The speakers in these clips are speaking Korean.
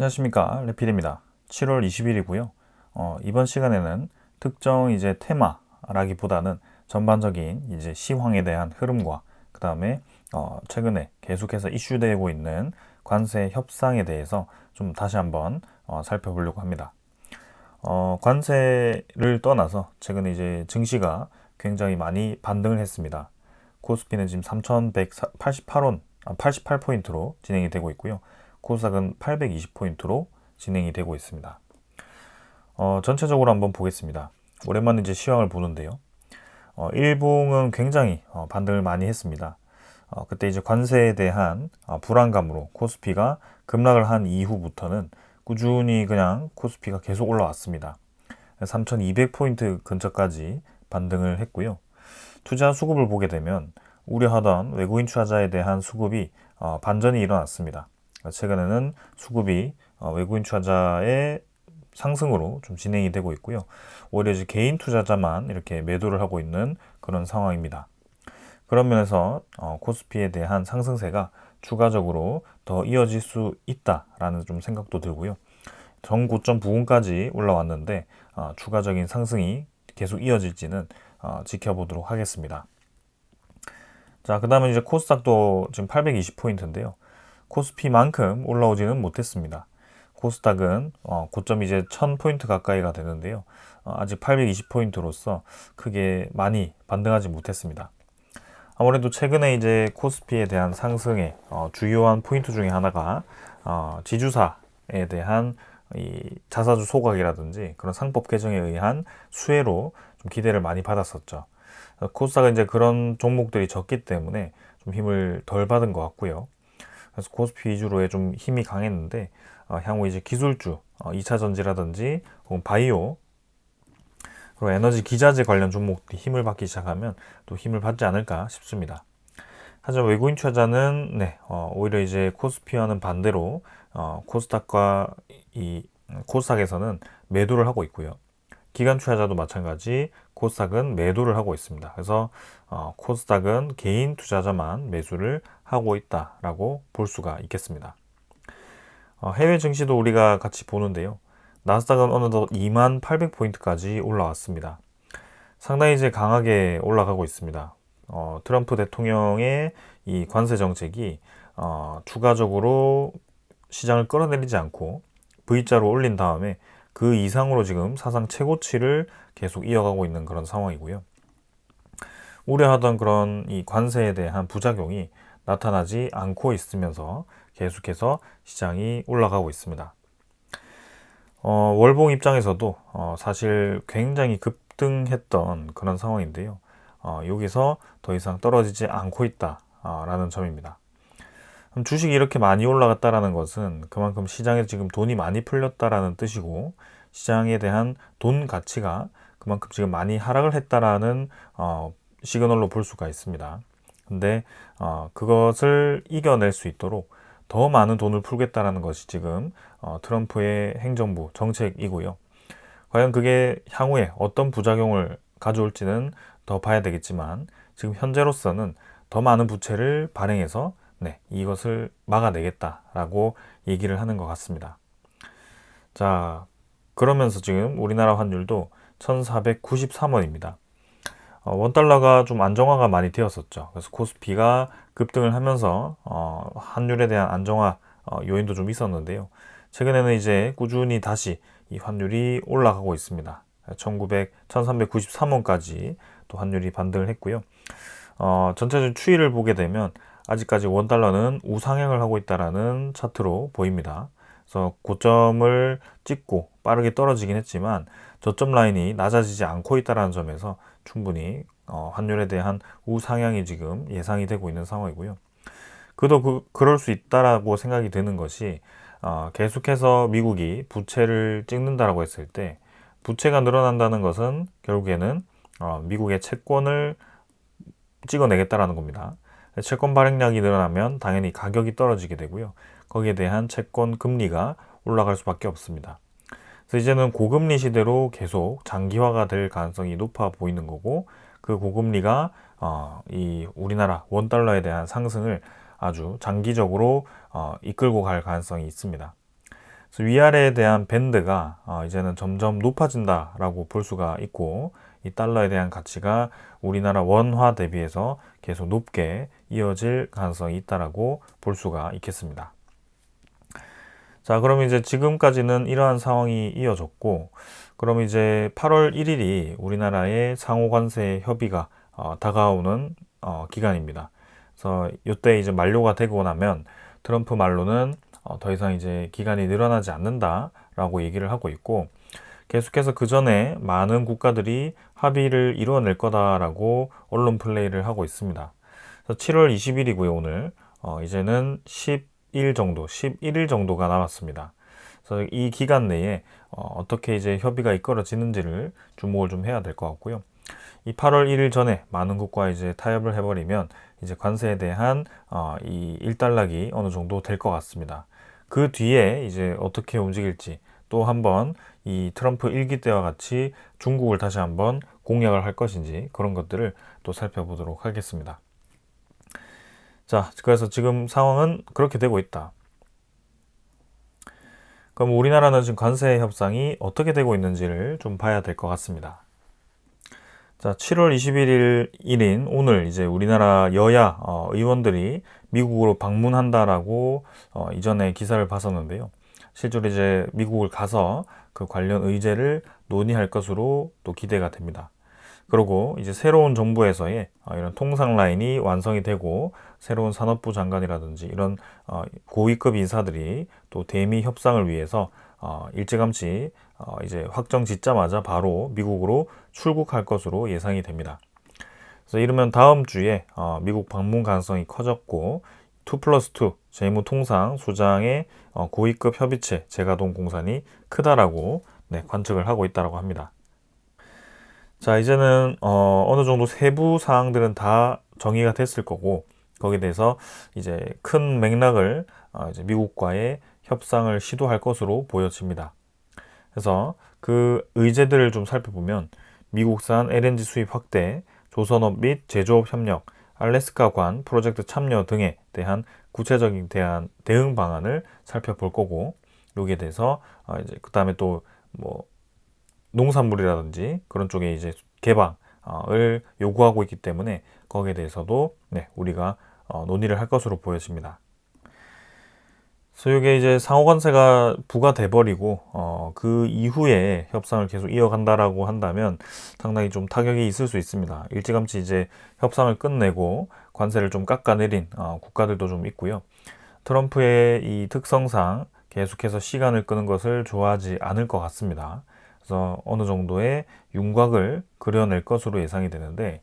안녕하십니까 레피드입니다. 7월 20일이고요. 어, 이번 시간에는 특정 이제 테마라기보다는 전반적인 이제 시황에 대한 흐름과 그 다음에 어, 최근에 계속해서 이슈되고 있는 관세 협상에 대해서 좀 다시 한번 어, 살펴보려고 합니다. 어, 관세를 떠나서 최근에 이제 증시가 굉장히 많이 반등을 했습니다. 코스피는 지금 3,188원, 88포인트로 진행이 되고 있고요. 코스닥은 820포인트로 진행이 되고 있습니다. 어, 전체적으로 한번 보겠습니다. 오랜만에 이제 시황을 보는데요. 어, 일봉은 굉장히 어, 반등을 많이 했습니다. 어, 그때 이제 관세에 대한 어, 불안감으로 코스피가 급락을 한 이후부터는 꾸준히 그냥 코스피가 계속 올라왔습니다. 3200포인트 근처까지 반등을 했고요. 투자 수급을 보게 되면 우려하던 외국인 투자자에 대한 수급이 어, 반전이 일어났습니다. 최근에는 수급이 어, 외국인 투자자의 상승으로 좀 진행이 되고 있고요. 오히려 이제 개인 투자자만 이렇게 매도를 하고 있는 그런 상황입니다. 그런 면에서 어, 코스피에 대한 상승세가 추가적으로 더 이어질 수 있다라는 좀 생각도 들고요. 전 고점 부근까지 올라왔는데 어, 추가적인 상승이 계속 이어질지는 어, 지켜보도록 하겠습니다. 자, 그 다음에 이제 코스닥도 지금 820포인트인데요. 코스피만큼 올라오지는 못했습니다. 코스닥은 어, 고점 이제 1000포인트 가까이가 되는데요. 어, 아직 820포인트로서 크게 많이 반등하지 못했습니다. 아무래도 최근에 이제 코스피에 대한 상승의 어, 주요한 포인트 중에 하나가 어, 지주사에 대한 이 자사주 소각이라든지 그런 상법 개정에 의한 수혜로 좀 기대를 많이 받았었죠. 코스닥은 이제 그런 종목들이 적기 때문에 좀 힘을 덜 받은 것 같고요. 그래서 코스피 위주로의 좀 힘이 강했는데 어, 향후 이제 기술주, 어, 2차 전지라든지 혹은 바이오 그리고 에너지 기자재 관련 종목들이 힘을 받기 시작하면 또 힘을 받지 않을까 싶습니다. 하지만 외국인 투자자는 네, 어, 오히려 이제 코스피와는 반대로 어, 코스닥과 이 코스닥에서는 매도를 하고 있고요. 기관 투자자도 마찬가지 코스닥은 매도를 하고 있습니다. 그래서 어, 코스닥은 개인 투자자만 매수를 하고 있다라고 볼 수가 있겠습니다. 어, 해외 증시도 우리가 같이 보는데요. 나스닥은 어느덧 2만 800포인트까지 올라왔습니다. 상당히 이제 강하게 올라가고 있습니다. 어, 트럼프 대통령의 이 관세 정책이 어, 추가적으로 시장을 끌어내리지 않고 V자로 올린 다음에 그 이상으로 지금 사상 최고치를 계속 이어가고 있는 그런 상황이고요. 우려하던 그런 이 관세에 대한 부작용이 나타나지 않고 있으면서 계속해서 시장이 올라가고 있습니다. 어, 월봉 입장에서도 어, 사실 굉장히 급등했던 그런 상황인데요. 어, 여기서 더 이상 떨어지지 않고 있다라는 점입니다. 주식이 이렇게 많이 올라갔다라는 것은 그만큼 시장에 지금 돈이 많이 풀렸다라는 뜻이고 시장에 대한 돈 가치가 그만큼 지금 많이 하락을 했다라는 어, 시그널로 볼 수가 있습니다. 근데 어, 그것을 이겨낼 수 있도록 더 많은 돈을 풀겠다라는 것이 지금 어, 트럼프의 행정부 정책이고요. 과연 그게 향후에 어떤 부작용을 가져올지는 더 봐야 되겠지만 지금 현재로서는 더 많은 부채를 발행해서 네, 이것을 막아내겠다라고 얘기를 하는 것 같습니다. 자, 그러면서 지금 우리나라 환율도 1493원입니다. 어, 원달러가 좀 안정화가 많이 되었었죠. 그래서 코스피가 급등을 하면서 어, 환율에 대한 안정화 어, 요인도 좀 있었는데요. 최근에는 이제 꾸준히 다시 이 환율이 올라가고 있습니다. 1900, 1393원까지 또 환율이 반등을 했고요. 어, 전체적인 추이를 보게 되면 아직까지 원달러는 우상향을 하고 있다라는 차트로 보입니다. 그래서 고점을 찍고 빠르게 떨어지긴 했지만 저점 라인이 낮아지지 않고 있다는 점에서 충분히 어, 환율에 대한 우상향이 지금 예상이 되고 있는 상황이고요. 그도 그, 그럴 수 있다라고 생각이 드는 것이 어, 계속해서 미국이 부채를 찍는다라고 했을 때 부채가 늘어난다는 것은 결국에는 어, 미국의 채권을 찍어내겠다라는 겁니다. 채권 발행량이 늘어나면 당연히 가격이 떨어지게 되고요. 거기에 대한 채권 금리가 올라갈 수밖에 없습니다. 그래서 이제는 고금리 시대로 계속 장기화가 될 가능성이 높아 보이는 거고 그 고금리가 어, 이 우리나라 원 달러에 대한 상승을 아주 장기적으로 어, 이끌고 갈 가능성이 있습니다. 위아래에 대한 밴드가 어, 이제는 점점 높아진다라고 볼 수가 있고 이 달러에 대한 가치가 우리나라 원화 대비해서 계속 높게 이어질 가능성이 있다라고 볼 수가 있겠습니다. 자, 그럼 이제 지금까지는 이러한 상황이 이어졌고, 그럼 이제 8월 1일이 우리나라의 상호관세 협의가 어, 다가오는 어, 기간입니다. 그래서 이때 이제 만료가 되고 나면 트럼프 말로는 어, 더 이상 이제 기간이 늘어나지 않는다라고 얘기를 하고 있고, 계속해서 그 전에 많은 국가들이 합의를 이루어낼 거다라고 언론 플레이를 하고 있습니다. 그래서 7월 20일이고요, 오늘. 어, 이제는 10 일 정도, 11일 정도가 남았습니다. 그래서 이 기간 내에 어, 떻게 이제 협의가 이끌어지는지를 주목을 좀 해야 될 것 같고요. 이 8월 1일 전에 많은 국가 이제 타협을 해버리면 이제 관세에 대한 어, 이 일단락이 어느 정도 될 것 같습니다. 그 뒤에 이제 어떻게 움직일지 또 한번 이 트럼프 일기 때와 같이 중국을 다시 한번 공략을 할 것인지 그런 것들을 또 살펴보도록 하겠습니다. 자, 그래서 지금 상황은 그렇게 되고 있다. 그럼 우리나라는 지금 관세 협상이 어떻게 되고 있는지를 좀 봐야 될 것 같습니다. 자, 7월 21일인 오늘 이제 우리나라 여야 어, 의원들이 미국으로 방문한다라고 어, 이전에 기사를 봤었는데요. 실제로 이제 미국을 가서 그 관련 의제를 논의할 것으로 또 기대가 됩니다. 그리고 이제 새로운 정부에서의 어, 이런 통상 라인이 완성이 되고 새로운 산업부 장관이라든지 이런 어, 고위급 인사들이 또 대미 협상을 위해서 어, 일찌감치 이제 확정 짓자마자 바로 미국으로 출국할 것으로 예상이 됩니다. 그래서 이러면 다음 주에 미국 방문 가능성이 커졌고 2 플러스 2 재무통상 수장의 고위급 협의체 재가동 공산이 크다라고 네, 관측을 하고 있다고 합니다. 자, 이제는 어, 어느 정도 세부 사항들은 다 정의가 됐을 거고 거기에 대해서 이제 큰 맥락을 어, 이제 미국과의 협상을 시도할 것으로 보여집니다. 그래서 그 의제들을 좀 살펴보면 미국산 LNG 수입 확대, 조선업 및 제조업 협력, 알래스카관 프로젝트 참여 등에 대한 구체적인 대안, 대응 방안을 살펴볼 거고 여기에 대해서 어, 이제 그 다음에 또뭐 농산물이라든지 그런 쪽에 이제 개방을 요구하고 있기 때문에 거기에 대해서도 네, 우리가 어, 논의를 할 것으로 보여집니다. 이게 이제 상호관세가 부과돼 버리고 어, 그 이후에 협상을 계속 이어간다라고 한다면 상당히 좀 타격이 있을 수 있습니다. 일찌감치 이제 협상을 끝내고 관세를 좀 깎아내린 어, 국가들도 좀 있고요. 트럼프의 이 특성상 계속해서 시간을 끄는 것을 좋아하지 않을 것 같습니다. 그래서 어느 정도의 윤곽을 그려낼 것으로 예상이 되는데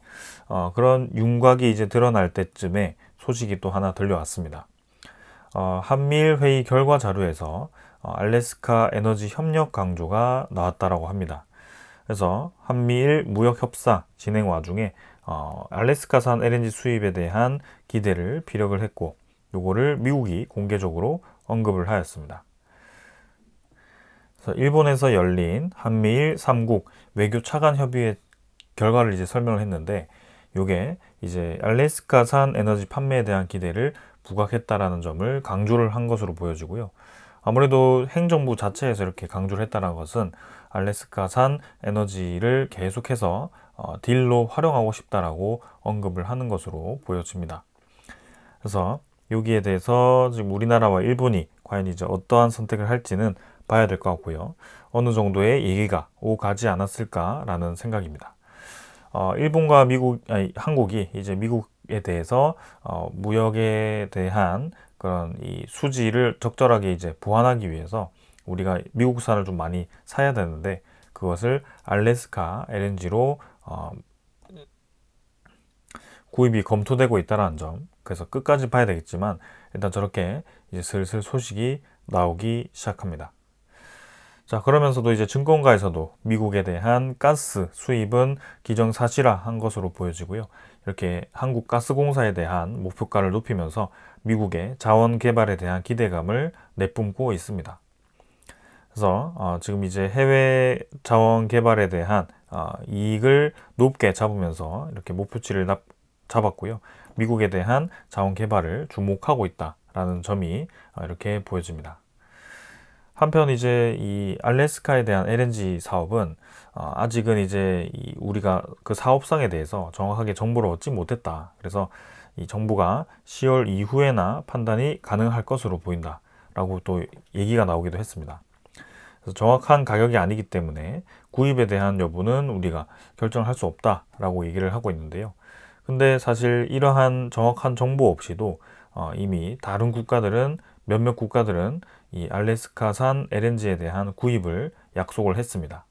어, 그런 윤곽이 이제 드러날 때쯤에 소식이 또 하나 들려왔습니다. 어, 한미일 회의 결과 자료에서 어, 알래스카 에너지 협력 강조가 나왔다라고 합니다. 그래서 한미일 무역 협상 진행 와중에 어, 알래스카산 LNG 수입에 대한 기대를 피력을 했고 요거를 미국이 공개적으로 언급을 하였습니다. 일본에서 열린 한미일 3국 외교 차관 협의회 결과를 이제 설명을 했는데 요게 이제 알래스카산 에너지 판매에 대한 기대를 부각했다라는 점을 강조를 한 것으로 보여지고요. 아무래도 행정부 자체에서 이렇게 강조를 했다는 것은 알래스카산 에너지를 계속해서 어, 딜로 활용하고 싶다라고 언급을 하는 것으로 보여집니다. 그래서 여기에 대해서 지금 우리나라와 일본이 과연 이제 어떠한 선택을 할지는 봐야 될 것 같고요. 어느 정도의 얘기가 오가지 않았을까라는 생각입니다. 어, 일본과 미국, 아니, 한국이 이제 미국에 대해서 어, 무역에 대한 그런 이 수지를 적절하게 이제 보완하기 위해서 우리가 미국산을 좀 많이 사야 되는데 그것을 알래스카 LNG로 어, 구입이 검토되고 있다는 점. 그래서 끝까지 봐야 되겠지만 일단 저렇게 이제 슬슬 소식이 나오기 시작합니다. 자, 그러면서도 이제 증권가에서도 미국에 대한 가스 수입은 기정사실화한 것으로 보여지고요. 이렇게 한국가스공사에 대한 목표가를 높이면서 미국의 자원 개발에 대한 기대감을 내뿜고 있습니다. 그래서 어, 지금 이제 해외 자원 개발에 대한 어, 이익을 높게 잡으면서 이렇게 목표치를 잡았고요. 미국에 대한 자원 개발을 주목하고 있다라는 점이 어, 이렇게 보여집니다. 한편 이제 이 알래스카에 대한 LNG 사업은 어, 아직은 이제 이 우리가 그 사업상에 대해서 정확하게 정보를 얻지 못했다. 그래서 이 정부가 10월 이후에나 판단이 가능할 것으로 보인다 라고 또 얘기가 나오기도 했습니다. 그래서 정확한 가격이 아니기 때문에 구입에 대한 여부는 우리가 결정할 수 없다 라고 얘기를 하고 있는데요. 근데 사실 이러한 정확한 정보 없이도 어, 이미 다른 국가들은 몇몇 국가들은 이 알래스카산 LNG에 대한 구입을 약속을 했습니다.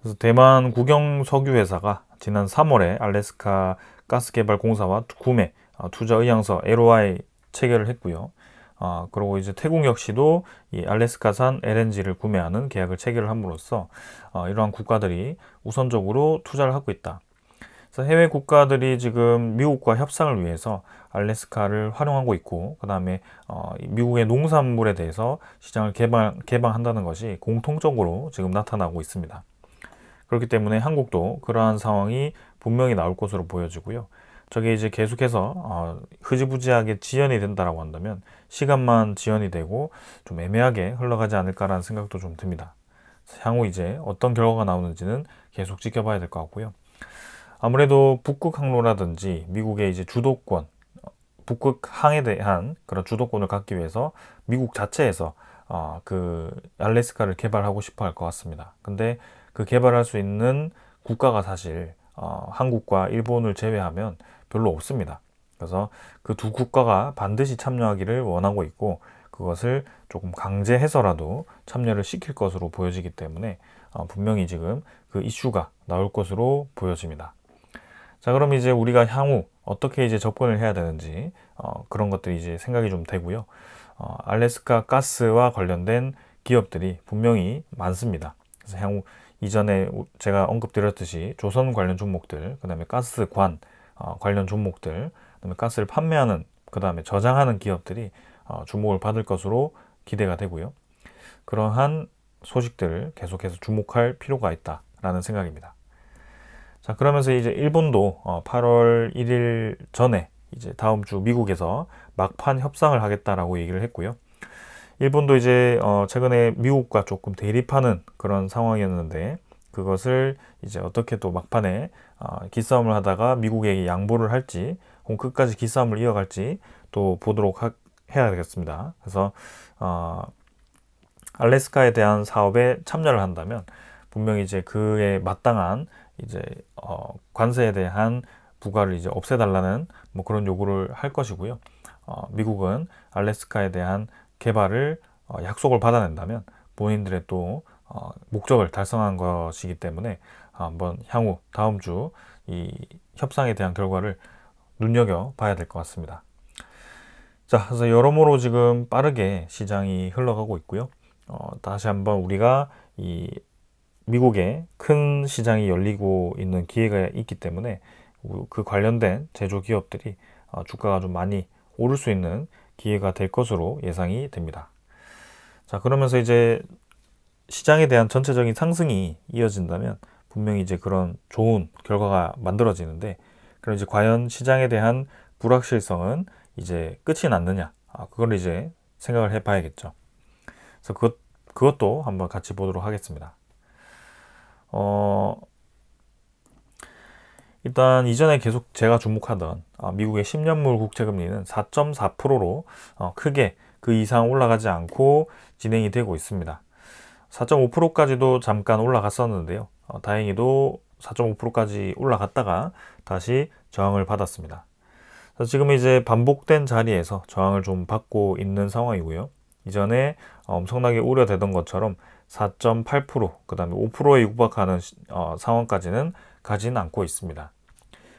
그래서 대만 국영 석유 회사가 지난 3월에 알래스카 가스개발공사와 구매 어, 투자 의향서 LOI 체결을 했고요. 어, 그리고 이제 태국 역시도 이 알래스카산 LNG를 구매하는 계약을 체결을 함으로써 어, 이러한 국가들이 우선적으로 투자를 하고 있다. 그래서 해외 국가들이 지금 미국과 협상을 위해서 알래스카를 활용하고 있고, 그 다음에 어, 미국의 농산물에 대해서 시장을 개방, 개방한다는 것이 공통적으로 지금 나타나고 있습니다. 그렇기 때문에 한국도 그러한 상황이 분명히 나올 것으로 보여지고요. 저게 이제 계속해서 어, 흐지부지하게 지연이 된다라고 한다면 시간만 지연이 되고 좀 애매하게 흘러가지 않을까라는 생각도 좀 듭니다. 향후 이제 어떤 결과가 나오는지는 계속 지켜봐야 될 것 같고요. 아무래도 북극 항로라든지 미국의 이제 주도권, 북극 항에 대한 그런 주도권을 갖기 위해서 미국 자체에서 어, 그 알래스카를 개발하고 싶어 할 것 같습니다. 근데 그 개발할 수 있는 국가가 사실 어, 한국과 일본을 제외하면 별로 없습니다. 그래서 그 두 국가가 반드시 참여하기를 원하고 있고 그것을 조금 강제해서라도 참여를 시킬 것으로 보여지기 때문에 어, 분명히 지금 그 이슈가 나올 것으로 보여집니다. 자, 그럼 이제 우리가 향후 어떻게 이제 접근을 해야 되는지 어, 그런 것들이 이제 생각이 좀 되고요. 어, 알래스카 가스와 관련된 기업들이 분명히 많습니다. 그래서 향후 이전에 제가 언급드렸듯이 조선 관련 종목들, 그 다음에 가스관 어, 관련 종목들, 그 다음에 가스를 판매하는, 그 다음에 저장하는 기업들이 어, 주목을 받을 것으로 기대가 되고요. 그러한 소식들을 계속해서 주목할 필요가 있다라는 생각입니다. 자, 그러면서 이제 일본도 어, 8월 1일 전에 이제 다음 주 미국에서 막판 협상을 하겠다라고 얘기를 했고요. 일본도 이제 어 최근에 미국과 조금 대립하는 그런 상황이었는데 그것을 이제 어떻게 또 막판에 어 기싸움을 하다가 미국에게 양보를 할지 혹은 끝까지 기싸움을 이어갈지 또 보도록 하, 해야 되겠습니다. 그래서 어 알래스카에 대한 사업에 참여를 한다면 분명히 이제 그에 마땅한 이제 어 관세에 대한 부과를 이제 없애달라는 뭐 그런 요구를 할 것이고요. 어 미국은 알래스카에 대한 개발을 어, 약속을 받아낸다면 본인들의 또 어, 목적을 달성한 것이기 때문에 한번 향후 다음 주 이 협상에 대한 결과를 눈여겨 봐야 될 것 같습니다. 자, 그래서 여러모로 지금 빠르게 시장이 흘러가고 있고요. 어, 다시 한번 우리가 이 미국에 큰 시장이 열리고 있는 기회가 있기 때문에 그 관련된 제조 기업들이 어, 주가가 좀 많이 오를 수 있는 기회가 될 것으로 예상이 됩니다. 자, 그러면서 이제 시장에 대한 전체적인 상승이 이어진다면 분명히 이제 그런 좋은 결과가 만들어지는데 그럼 이제 과연 시장에 대한 불확실성은 이제 끝이 났느냐? 아, 그걸 이제 생각을 해 봐야겠죠. 그래서 그것, 그것도 한번 같이 보도록 하겠습니다. 어, 일단 이전에 계속 제가 주목하던 어, 미국의 10년물 국채금리는 4.4%로 어, 크게 그 이상 올라가지 않고 진행이 되고 있습니다. 4.5%까지도 잠깐 올라갔었는데요. 어, 다행히도 4.5%까지 올라갔다가 다시 저항을 받았습니다. 지금 이제 반복된 자리에서 저항을 좀 받고 있는 상황이고요. 이전에 엄청나게 우려되던 것처럼 4.8%, 그 다음에 5%에 육박하는 어, 상황까지는 가지는 않고 있습니다.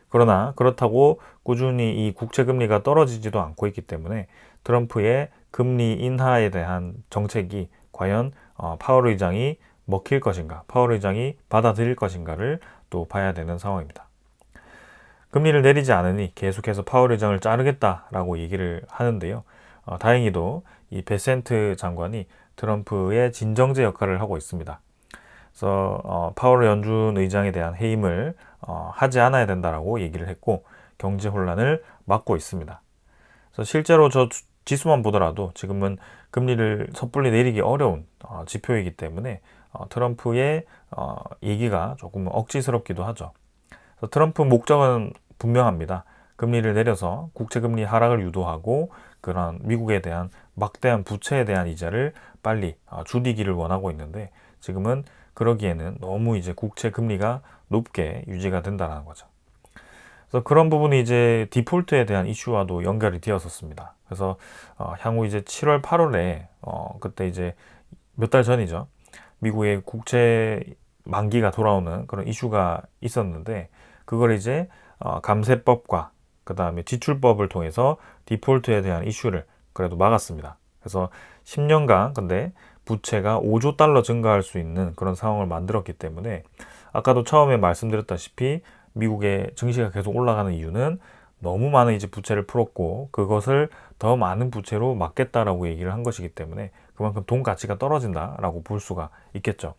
그러나 그렇다고 꾸준히 이 국채 금리가 떨어지지도 않고 있기 때문에 트럼프의 금리 인하에 대한 정책이 과연 어, 파월 의장이 먹힐 것인가, 파월 의장이 받아들일 것인가를 또 봐야 되는 상황입니다. 금리를 내리지 않으니 계속해서 파월 의장을 자르겠다라고 얘기를 하는데요. 어, 다행히도 이 베센트 장관이 트럼프의 진정제 역할을 하고 있습니다. 그래서 어, 파월 연준 의장에 대한 해임을 어, 하지 않아야 된다라고 얘기를 했고 경제 혼란을 막고 있습니다. 그래서 실제로 저 지수만 보더라도 지금은 금리를 섣불리 내리기 어려운 어, 지표이기 때문에 어, 트럼프의 어, 얘기가 조금 억지스럽기도 하죠. 그래서 트럼프 목적은 분명합니다. 금리를 내려서 국채 금리 하락을 유도하고 그런 미국에 대한 막대한 부채에 대한 이자를 빨리 어, 줄이기를 원하고 있는데 지금은 그러기에는 너무 이제 국채 금리가 높게 유지가 된다는 거죠. 그래서 그런 부분이 이제 디폴트에 대한 이슈와도 연결이 되었었습니다. 그래서 어, 향후 이제 7월, 8월에 어, 그때 이제 몇 달 전이죠. 미국의 국채 만기가 돌아오는 그런 이슈가 있었는데 그걸 이제 어, 감세법과 그 다음에 지출법을 통해서 디폴트에 대한 이슈를 그래도 막았습니다. 그래서 10년간 근데 부채가 5조 달러 증가할 수 있는 그런 상황을 만들었기 때문에 아까도 처음에 말씀드렸다시피 미국의 증시가 계속 올라가는 이유는 너무 많은 이제 부채를 풀었고 그것을 더 많은 부채로 막겠다라고 얘기를 한 것이기 때문에 그만큼 돈 가치가 떨어진다라고 볼 수가 있겠죠.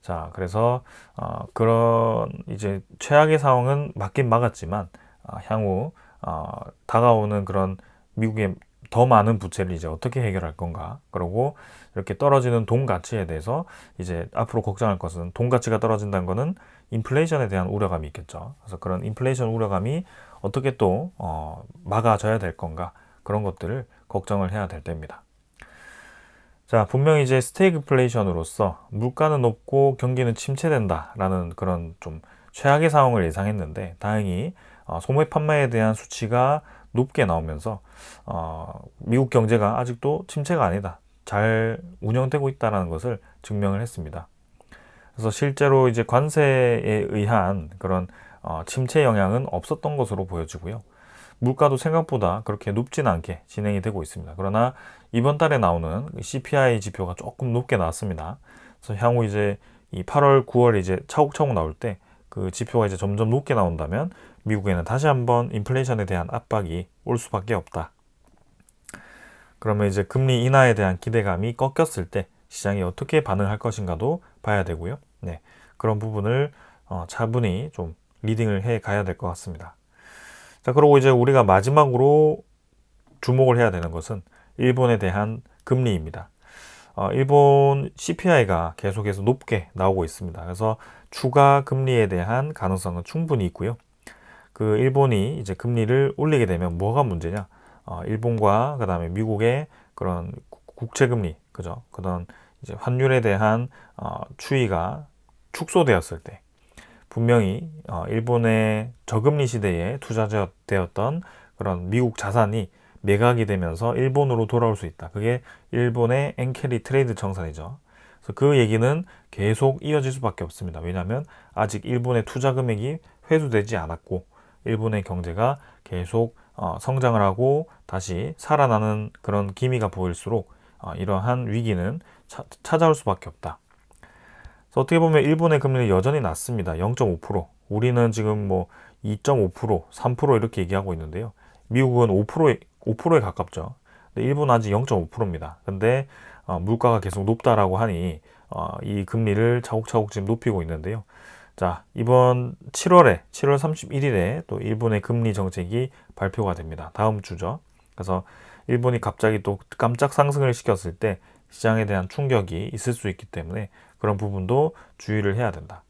자, 그래서 어, 그런 이제 최악의 상황은 막긴 막았지만 어, 향후 어, 다가오는 그런 미국의 더 많은 부채를 이제 어떻게 해결할 건가? 그리고 이렇게 떨어지는 돈 가치에 대해서 이제 앞으로 걱정할 것은 돈 가치가 떨어진다는 것은 인플레이션에 대한 우려감이 있겠죠. 그래서 그런 인플레이션 우려감이 어떻게 또 어, 막아져야 될 건가? 그런 것들을 걱정을 해야 될 때입니다. 자, 분명히 이제 스테이크플레이션으로서 물가는 높고 경기는 침체된다라는 그런 좀 최악의 상황을 예상했는데 다행히 어, 소매 판매에 대한 수치가 높게 나오면서 어, 미국 경제가 아직도 침체가 아니다. 잘 운영되고 있다는 것을 증명을 했습니다. 그래서 실제로 이제 관세에 의한 그런 어, 침체 영향은 없었던 것으로 보여지고요. 물가도 생각보다 그렇게 높지는 않게 진행이 되고 있습니다. 그러나 이번 달에 나오는 CPI 지표가 조금 높게 나왔습니다. 그래서 향후 이제 이 8월, 9월 이제 차곡차곡 나올 때 그 지표가 이제 점점 높게 나온다면 미국에는 다시 한번 인플레이션에 대한 압박이 올 수밖에 없다. 그러면 이제 금리 인하에 대한 기대감이 꺾였을 때 시장이 어떻게 반응할 것인가도 봐야 되고요. 네. 그런 부분을 어, 차분히 좀 리딩을 해 가야 될 것 같습니다. 자, 그리고 이제 우리가 마지막으로 주목을 해야 되는 것은 일본에 대한 금리입니다. 어, 일본 CPI가 계속해서 높게 나오고 있습니다. 그래서 추가 금리에 대한 가능성은 충분히 있고요. 그 일본이 이제 금리를 올리게 되면 뭐가 문제냐? 어, 일본과 그다음에 미국의 그런 국채 금리, 그죠? 그런 이제 환율에 대한 어, 추이가 축소되었을 때 분명히 어, 일본의 저금리 시대에 투자되었던 그런 미국 자산이 매각이 되면서 일본으로 돌아올 수 있다. 그게 일본의 엔캐리 트레이드 청산이죠. 그래서 그 얘기는 계속 이어질 수밖에 없습니다. 왜냐하면 아직 일본의 투자 금액이 회수되지 않았고 일본의 경제가 계속 어, 성장을 하고 다시 살아나는 그런 기미가 보일수록 어, 이러한 위기는 차, 찾아올 수밖에 없다. 어떻게 보면 일본의 금리는 여전히 낮습니다. 0.5%. 우리는 지금 뭐 2.5%, 3% 이렇게 얘기하고 있는데요. 미국은 5%에, 5%에 가깝죠. 근데 일본은 아직 0.5%입니다. 근데 어, 물가가 계속 높다라고 하니 어, 이 금리를 차곡차곡 지금 높이고 있는데요. 자, 이번 7월에 7월 31일에 또 일본의 금리 정책이 발표가 됩니다. 다음 주죠. 그래서 일본이 갑자기 또 깜짝 상승을 시켰을 때 시장에 대한 충격이 있을 수 있기 때문에 그런 부분도 주의를 해야 된다.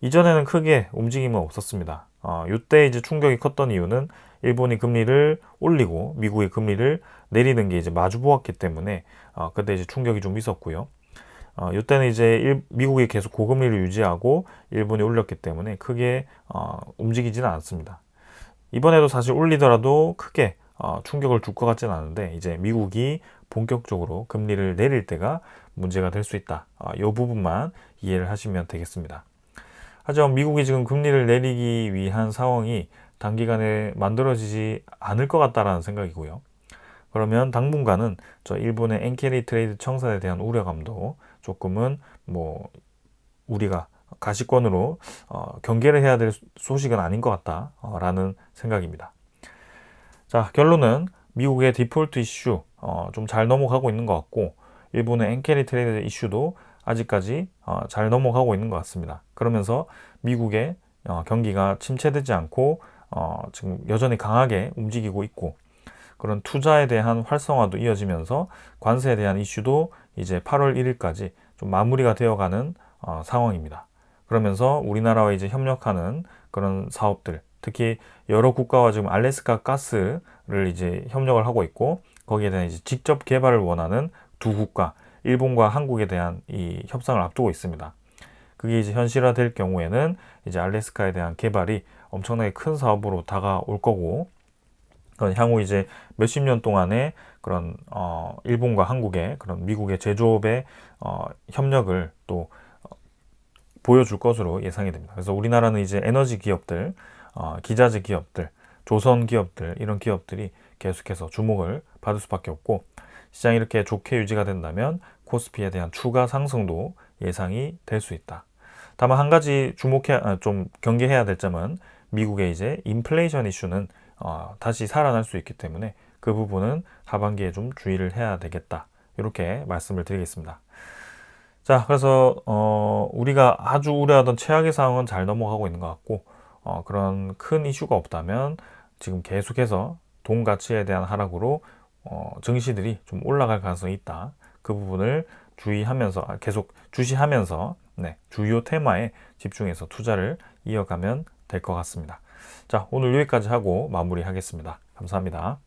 이전에는 크게 움직임은 없었습니다. 어, 이때 이제 충격이 컸던 이유는 일본이 금리를 올리고 미국의 금리를 내리는 게 이제 마주 보았기 때문에 어, 그때 이제 충격이 좀 있었고요. 어, 이때는 이제 일, 미국이 계속 고금리를 유지하고 일본이 올렸기 때문에 크게 어, 움직이지는 않았습니다. 이번에도 사실 올리더라도 크게 어, 충격을 줄 것 같지는 않은데 이제 미국이 본격적으로 금리를 내릴 때가 문제가 될 수 있다. 어, 이 부분만 이해를 하시면 되겠습니다. 하지만 미국이 지금 금리를 내리기 위한 상황이 단기간에 만들어지지 않을 것 같다라는 생각이고요. 그러면 당분간은 저 일본의 엔케리 트레이드 청산에 대한 우려감도 조금은 뭐 우리가 가시권으로 어, 경계를 해야 될 소식은 아닌 것 같다라는 생각입니다. 자 결론은 미국의 디폴트 이슈 어, 좀 잘 넘어가고 있는 것 같고 일본의 엔케리 트레이드 이슈도 아직까지 어, 잘 넘어가고 있는 것 같습니다. 그러면서 미국의 어, 경기가 침체되지 않고 어, 지금 여전히 강하게 움직이고 있고 그런 투자에 대한 활성화도 이어지면서 관세에 대한 이슈도 이제 8월 1일까지 좀 마무리가 되어가는 어, 상황입니다. 그러면서 우리나라와 이제 협력하는 그런 사업들, 특히 여러 국가와 지금 알래스카 가스를 이제 협력을 하고 있고 거기에 대한 이제 직접 개발을 원하는 두 국가, 일본과 한국에 대한 이 협상을 앞두고 있습니다. 그게 이제 현실화될 경우에는 이제 알래스카에 대한 개발이 엄청나게 큰 사업으로 다가올 거고 그건 향후 이제 몇십 년 동안의 그런 어 일본과 한국의 그런 미국의 제조업의 어 협력을 또 어, 보여줄 것으로 예상이 됩니다. 그래서 우리나라는 이제 에너지 기업들, 어 기자재 기업들, 조선 기업들 이런 기업들이 계속해서 주목을 받을 수밖에 없고 시장이 이렇게 좋게 유지가 된다면 코스피에 대한 추가 상승도 예상이 될 수 있다. 다만 한 가지 주목해 아, 좀 경계해야 될 점은 미국의 이제 인플레이션 이슈는 어, 다시 살아날 수 있기 때문에 그 부분은 하반기에 좀 주의를 해야 되겠다. 이렇게 말씀을 드리겠습니다. 자, 그래서 어, 우리가 아주 우려하던 최악의 상황은 잘 넘어가고 있는 것 같고 어, 그런 큰 이슈가 없다면 지금 계속해서 돈 가치에 대한 하락으로 어, 증시들이 좀 올라갈 가능성이 있다. 그 부분을 주의하면서 아, 계속 주시하면서 네, 주요 테마에 집중해서 투자를 이어가면 될 것 같습니다. 자, 오늘 여기까지 하고 마무리하겠습니다. 감사합니다.